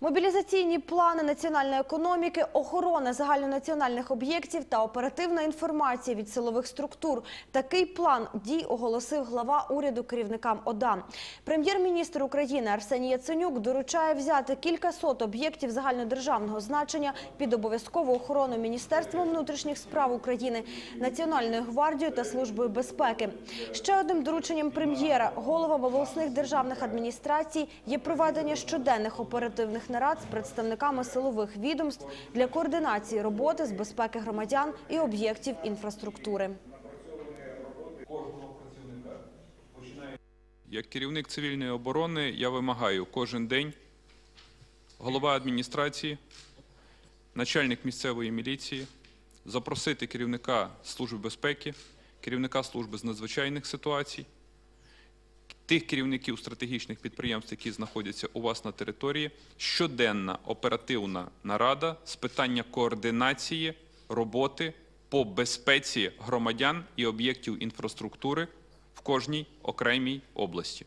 Мобілізаційні плани національної економіки, охорона загальнонаціональних об'єктів та оперативна інформація від силових структур. Такий план дій оголосив глава уряду керівникам ОДА. Прем'єр-міністр України Арсеній Яценюк доручає взяти кількасот об'єктів загальнодержавного значення під обов'язкову охорону Міністерством внутрішніх справ України, Національною гвардією та Службою безпеки. Ще одним дорученням прем'єра головам обласних державних адміністрацій є проведення щоденних оперативних нарад з представниками силових відомств для координації роботи з безпеки громадян і об'єктів інфраструктури. Як керівник цивільної оборони я вимагаю кожен день голова адміністрації, начальник місцевої міліції запросити керівника Служби безпеки, керівника служби з надзвичайних ситуацій, тих керівників стратегічних підприємств, які знаходяться у вас на території, щоденна оперативна нарада з питання координації роботи по безпеці громадян і об'єктів інфраструктури в кожній окремій області.